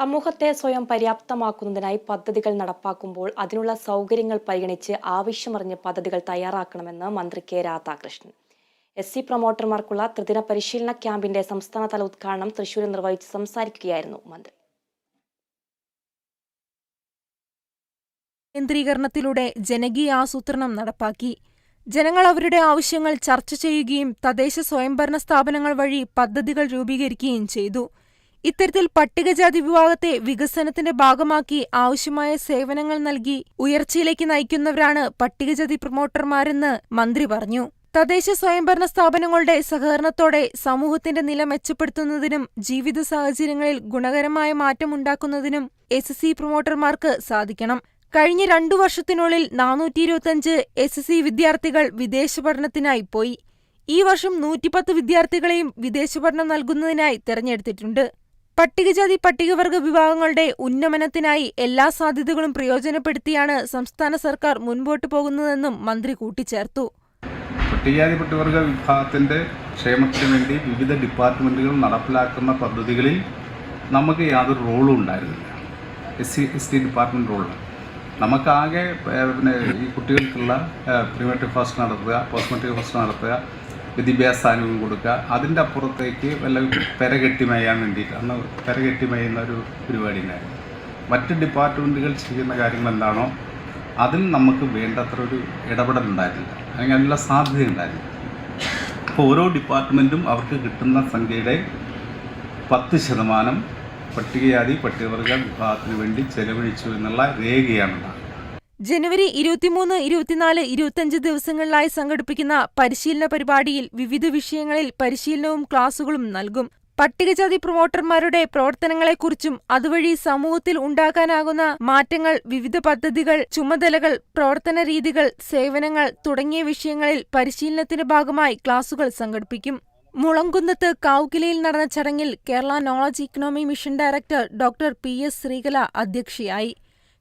സമൂഹത്തെ സ്വയം പര്യാപ്തമാക്കുന്നതിനായി പദ്ധതികൾ നടപ്പാക്കുമ്പോൾ അതിനുള്ള സൗകര്യങ്ങൾ പരിഗണിച്ച് ആവശ്യമറിഞ്ഞ് പദ്ധതികൾ തയ്യാറാക്കണമെന്ന് മന്ത്രി കെ രാധാകൃഷ്ണൻ. എസ് സി പ്രൊമോട്ടർമാർക്കുള്ള ത്രിദിന പരിശീലന ക്യാമ്പിന്റെ സംസ്ഥാനതല ഉദ്ഘാടനം തൃശൂരിൽ നിർവഹിച്ച് സംസാരിക്കുകയായിരുന്നു മന്ത്രി. കേന്ദ്രീകരണത്തിലൂടെ ജനകീയ ആസൂത്രണം നടപ്പാക്കി. ജനങ്ങൾ അവരുടെ ആവശ്യങ്ങൾ ചർച്ച ചെയ്യുകയും തദ്ദേശ സ്വയംഭരണ സ്ഥാപനങ്ങൾ വഴി പദ്ധതികൾ രൂപീകരിക്കുകയും ചെയ്തു. ഇത്തരത്തിൽ പട്ടികജാതി വിഭാഗത്തെ വികസനത്തിന്റെ ഭാഗമാക്കി ആവശ്യമായ സേവനങ്ങൾ നൽകി ഉയർച്ചയിലേക്ക് നയിക്കുന്നവരാണ് പട്ടികജാതി പ്രൊമോട്ടർമാരെന്ന് മന്ത്രി പറഞ്ഞു. തദ്ദേശ സ്വയംഭരണ സ്ഥാപനങ്ങളുടെ സഹകരണത്തോടെ സമൂഹത്തിന്റെ നില മെച്ചപ്പെടുത്തുന്നതിനും ജീവിത സാഹചര്യങ്ങളിൽ ഗുണകരമായ മാറ്റമുണ്ടാക്കുന്നതിനും എസ് സി പ്രൊമോട്ടർമാർക്ക് സാധിക്കണം. കഴിഞ്ഞ രണ്ടു വർഷത്തിനുള്ളിൽ നാനൂറ്റി ഇരുപത്തിയഞ്ച് എസ് സി വിദ്യാർത്ഥികൾ വിദേശ പഠനത്തിനായി പോയി. ഈ വർഷം നൂറ്റിപ്പത്ത് വിദ്യാർത്ഥികളെയും വിദേശ പഠനം നൽകുന്നതിനായി തെരഞ്ഞെടുത്തിട്ടുണ്ട്. പട്ടികജാതി പട്ടികവർഗ വിഭാഗങ്ങളുടെ ഉന്നമനത്തിനായി എല്ലാ സാധ്യതകളും പ്രയോജനപ്പെടുത്തിയാണ് സംസ്ഥാന സർക്കാർ മുൻപോട്ടു പോകുന്നതെന്നും മന്ത്രി കൂട്ടിച്ചേർത്തു. പട്ടികജാതി പട്ടികവർഗ വിഭാഗത്തിന്റെ ക്ഷേമത്തിന് വേണ്ടി വിവിധ ഡിപ്പാർട്ട്മെന്റുകൾ നടപ്പിലാക്കുന്ന പദ്ധതികളിൽ നമുക്ക് യാതൊരു റോളും ഉണ്ടായിരുന്നില്ല. S C S T department role നമുക്കാകെ പിന്നെ ഈ കുട്ടികൾക്കുള്ള പ്രീമെട്രിക് ഫസ്റ്റ് നടത്തുക പോസ്റ്റ് മെട്രിക് ഫസ്റ്റ് നടത്തുക വിദ്യാഭ്യാസ ആനുകൂല്യം കൊടുക്കുക. അതിന്റെ അപ്പുറത്തേക്ക് വല്ല പെര കെട്ടി മേയാൻ വേണ്ടിയിട്ട് അന്ന് പെര കെട്ടി മേയുന്ന ഒരു പരിപാടി ഉണ്ടായിരുന്നു. മറ്റ് ഡിപ്പാർട്ട്മെന്റുകൾ ചെയ്യുന്ന കാര്യങ്ങൾ എന്താണോ അതിൽ നമുക്ക് വേണ്ടത്ര ഒരു ഇടപെടൽ ഉണ്ടായിരുന്നില്ല അല്ലെങ്കിൽ അതിനുള്ള സാധ്യത ഉണ്ടായിരുന്നില്ല അപ്പോൾ ഓരോ ഡിപ്പാർട്ട്മെന്റും അവർക്ക് കിട്ടുന്ന സംഖ്യയുടെ പത്ത് ശതമാനം പട്ടികജാതി പട്ടികവർഗ വിഭാഗത്തിന് വേണ്ടി ചെലവഴിച്ചു എന്നുള്ള രേഖയാണുള്ളത് ജനുവരി ഇരുപത്തിമൂന്ന് ഇരുപത്തിനാല് ഇരുപത്തിയഞ്ച് ദിവസങ്ങളിലായി സംഘടിപ്പിക്കുന്ന പരിശീലന പരിപാടിയിൽ വിവിധ വിഷയങ്ങളിൽ പരിശീലനവും ക്ലാസുകളും നൽകും. പട്ടികജാതി പ്രൊമോട്ടർമാരുടെ പ്രവർത്തനങ്ങളെക്കുറിച്ചും അതുവഴി സമൂഹത്തിൽ ഉണ്ടാക്കാനാകുന്ന മാറ്റങ്ങൾ വിവിധ പദ്ധതികൾ ചുമതലകൾ പ്രവർത്തന രീതികൾ സേവനങ്ങൾ തുടങ്ങിയ വിഷയങ്ങളിൽ പരിശീലനത്തിന്റെ ഭാഗമായി ക്ലാസുകൾ സംഘടിപ്പിക്കും. മുളങ്കുന്നത്ത് കാവുകിലയിൽ നടന്ന ചടങ്ങിൽ Kerala knowledge economy mission director doctor P S Sreekala അധ്യക്ഷയായി.